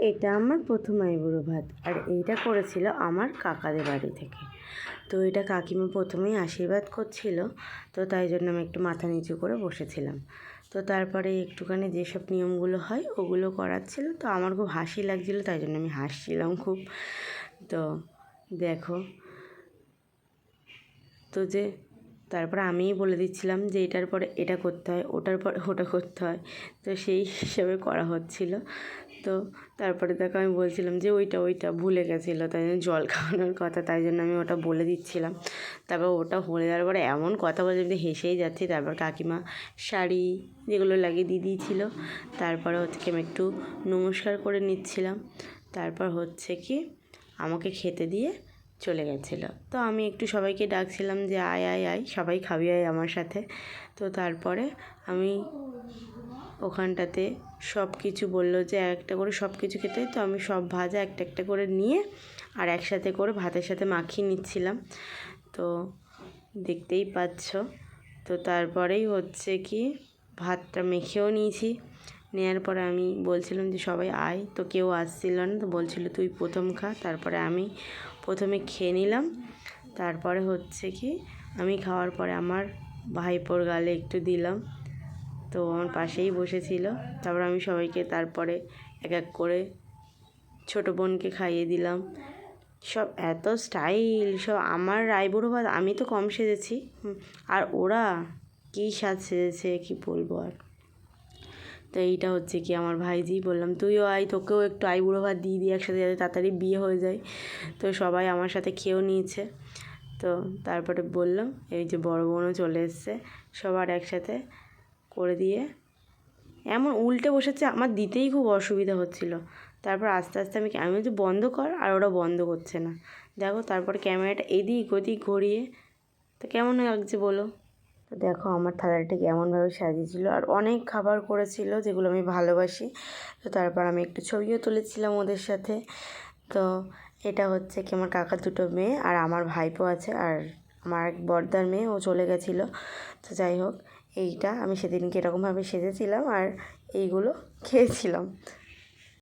এটা আমার প্রথম আইবুড়ো ভাত। আর এইটা করেছিল আমার কাকাদের বাড়ি থেকে। তো এটা কাকিমা প্রথমেই আশীর্বাদ করছিল, তো তাই জন্য আমি একটু মাথা নিচু করে বসেছিলাম। তো তারপরে একটুখানি যেসব নিয়মগুলো হয়, ওগুলো করাচ্ছিল। তো আমার খুব হাসি লাগছিল, তাই জন্য আমি হাসছিলাম খুব। তো দেখো। তো যে তারপরে আমিই বলে দিচ্ছিলাম যে এটার পরে এটা করতে হয়, ওটার পরে ওটা করতে হয়। তো সেই হিসাবে করা হচ্ছিল। তো তারপরে দেখো আমি বলছিলাম যে ওইটা ওইটা ভুলে গেছিল, তাই জন্য জল খাওয়ানোর কথা, তাই জন্য আমি ওটা বলে দিচ্ছিলাম। তারপর ওটা হলে যাওয়ার পরে এমন কথা বলে যে হেসেই যাচ্ছি। তারপর কাকিমা শাড়ি যেগুলো লাগিয়ে দিয়ে দিয়েছিল, তারপরে হচ্ছে কি আমি একটু নমস্কার করে নিচ্ছিলাম। তারপর হচ্ছে কি আমাকে খেতে দিয়ে চলে গেছিল। তো আমি একটু সবাইকে ডাকছিলাম যে আয় আয় আয়, সবাই খাবি, আয় আমার সাথে। তো তারপরে আমি ওখানটাতে সব কিছু বলল যে একটা করে সব কিছু খেতে তো আমি সব ভাজা একটা একটা করে নিয়ে আর একসাথে করে ভাতের সাথে মাখিয়ে নিচ্ছিলাম। তো দেখতেই পাচ্ছ। তো তারপরেই হচ্ছে কি, ভাতটা মেখেও নিয়েছি। নেওয়ার পরে আমি বলছিলাম যে, সবাই আয়। তো কেউ আসছিল না, তো বলছিল, তুই প্রথম খা। তারপরে আমি প্রথমে খেয়ে নিলাম। তারপরে হচ্ছে কি, আমি খাওয়ার পরে আমার ভাইপোর গালে একটু দিলাম। তো আমার পাশেই বসেছিল। তারপর আমি সবাইকে তারপরে এক এক করে ছোটো বোনকে খাইয়ে দিলাম। সব এত স্টাইল, সব আমার রায়বুড়ো ভাত, আমি তো কম সেজেছি। আর ওরা কী সাজ সেজেছে, কি বলব আর? তো এইটা হচ্ছে কি আমার ভাইজি বললাম, তুইও আয়, তোকেও একটু আইবুড়ো ভাত দিয়ে দিই একসাথে যাতে তাড়াতাড়ি বিয়ে হয়ে যায়। তো সবাই আমার সাথে খেয়েও নিয়েছে। তো তারপরে বললাম, এই যে বড় বোনও চলে এসছে, সবার একসাথে করে দিয়ে। এমন উল্টে বসেছে, আমার দিতেই খুব অসুবিধা হচ্ছিল। তারপর আস্তে আস্তে আমি আমি বলছি, বন্ধ কর, আর ওরা বন্ধ করছে না। দেখো, তারপর ক্যামেরাটা এদিক ওদিক ঘুরিয়ে, তো কেমন লাগছে বলো? তো দেখো, আমার থালাটা কেমনভাবে সাজিয়েছিল, আর অনেক খাবার করেছিল যেগুলো আমি ভালোবাসি। তো তারপর আমি একটু ছবিও তুলেছিলাম ওদের সাথে। তো এটা হচ্ছে কি, আমার কাকার দুটো মেয়ে আর আমার ভাইপো আছে, আর আমার এক বর্দার মেয়ে, ও চলে গেছিল। তো যাই হোক এইটা আমি সেদিনকে এরকমভাবে সেজেছিলাম আর এইগুলো খেয়েছিলাম।